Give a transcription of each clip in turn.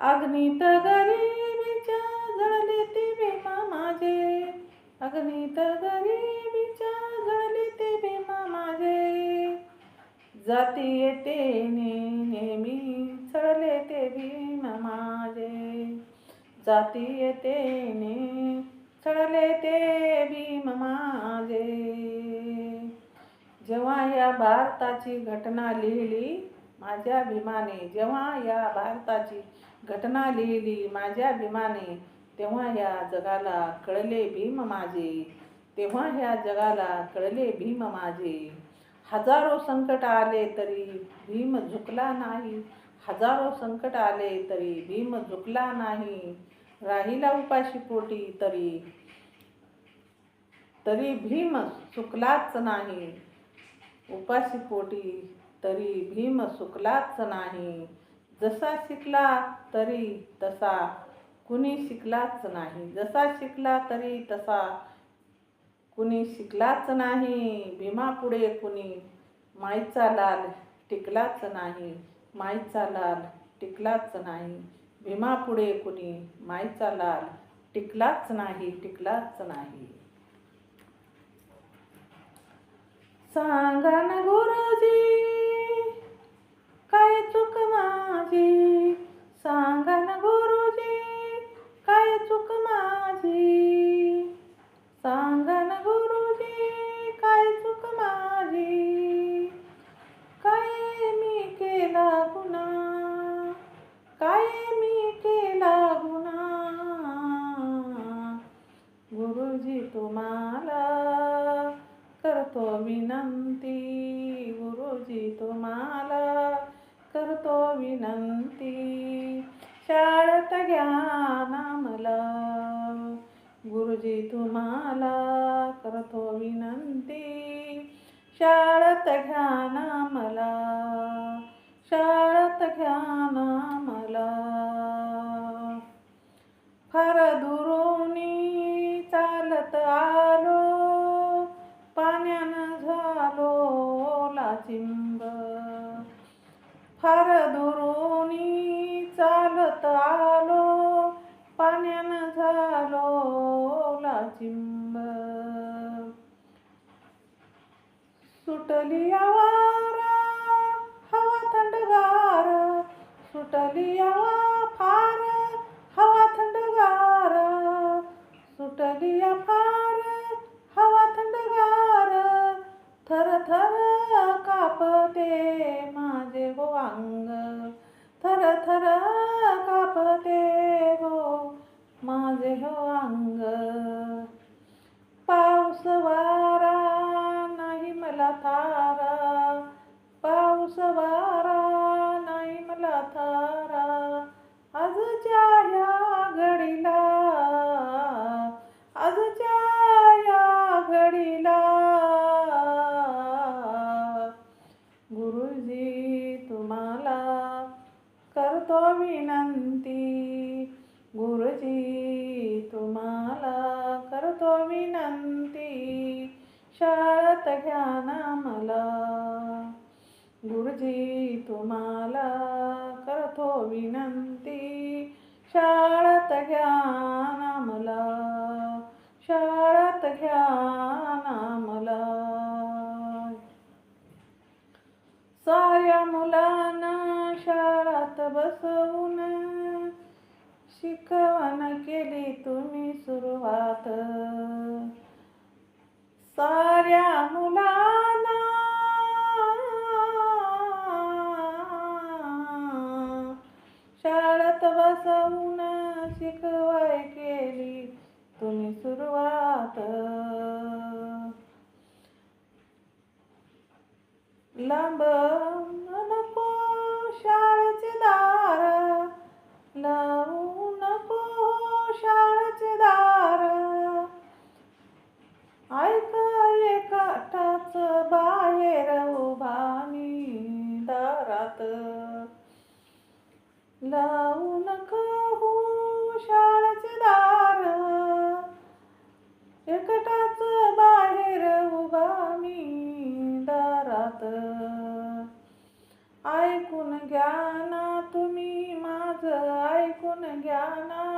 अग्नित गरिबीच्या जळले ते बेमा माझे. अग्नित गरिबीच्या जळले ते बेमा माझे. जाती येते नेहमी चढले ते भीम माझे. जाती येते ने चढले ते भीम माझे. जेव्हा या भारताची घटना लिहिली माझ्या भीमाने जेव्हा या भारताची घटना लिहिली माझ्या भीमाने तेव्हा ह्या जगाला कळले भीम माझे. तेव्हा ह्या जगाला कळले भीम माझे. हजारो संकट आले तरी भीम झुकला नाही. हजारो संकट आले तरी भीम झुकला नाही. राहिला उपाशी पोटी तरी तरी भीम चुकलाच नाही. उपाशी पोटी तरी भीम सुकलाच नाही. जसा शिकला तरी तसा कुणी शिकलाच नाही. जसा शिकला तरी तसा कुणी शिकलाच नाही. भीमापुढे कुणी माईचा लाल टिकलाच नाही. माईचा लाल टिकलाच नाही. भीमापुढे कुणी माईचा लाल टिकलाच नाही टिकलाच नाही. सांगा ना गुरुजी तुम्हाला करतो विनंती. शाळेत घ्या ना मला गुरुजी तुम्हाला करतो विनंती. शाळेत घ्या ना मला शाळेत घ्या लाचिंब फार दुरोनी चालत आलो पाण्यानं झालो लाचिंब सुटली आवाज विनंती गुरुजी तुम्हाला करतो विनंती. शाळेत घ्या ना मला. गुरुजी तुम्हाला करतो विनंती. शाळेत घ्या ना मला. शाळेत घ्या ना मला. साऱ्या मुलांना शाळात बसवून शिकवण केली तुम्ही सुरुवात. साऱ्या मुलांना शाळेत बसवून शिकवाय केली तुम्ही सुरुवात. लांब लावू नको हो शाळेचे दार. एकटाच बाहेर उभा मी दारात. ऐकून घ्या ना तुम्ही माझं ऐकून घ्या ना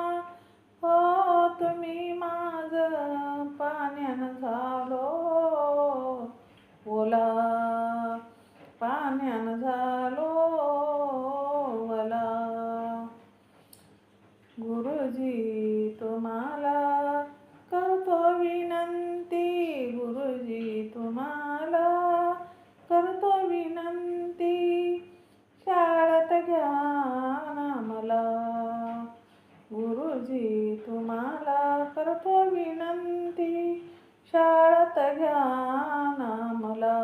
घ्या मला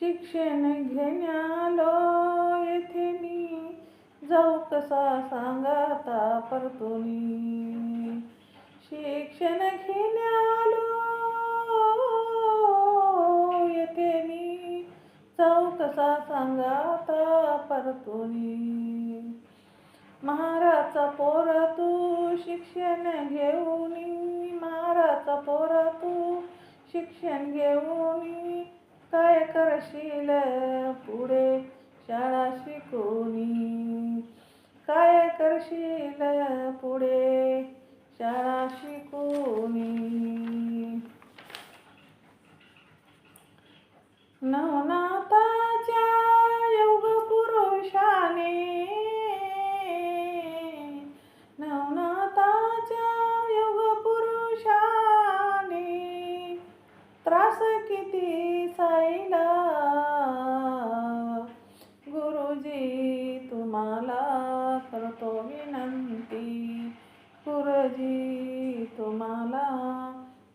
शिक्षण घेण्यालो येथे मी जाऊ कसा सांगाता परतुनी. शिक्षण घेण्यालो येथे मी जाऊ कसा सांगाता परतुनी. महाराचा पोर तू शिक्षण घेऊन महाराचा पोर तू शिक्षण घेऊन काय करशील पुढे? शाळा शिकवणी काय करशील करतो विनंती. गुरुजी तुम्हाला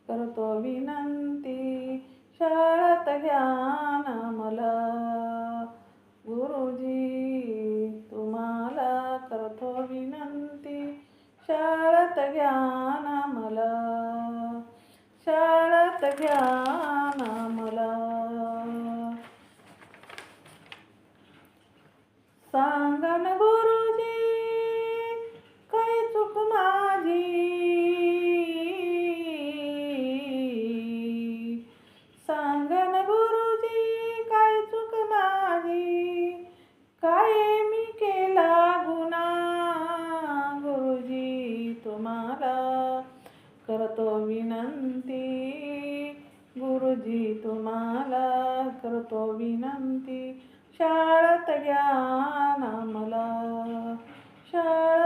करतो विनंती. शाळेत घ्या ना मला गुरुजी तुम्हाला करतो विनंती. शाळेत घ्या ना मला शाळेत घ्या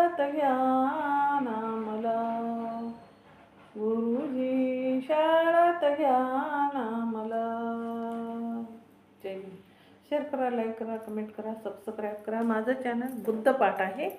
शाळेत घ्या ना मला गुरुजी शाळेत घ्या ना मला जय शेअर करा लाईक करा कमेंट करा सबस्क्राईब करा. माझं चॅनल बुद्ध पाठ आहे.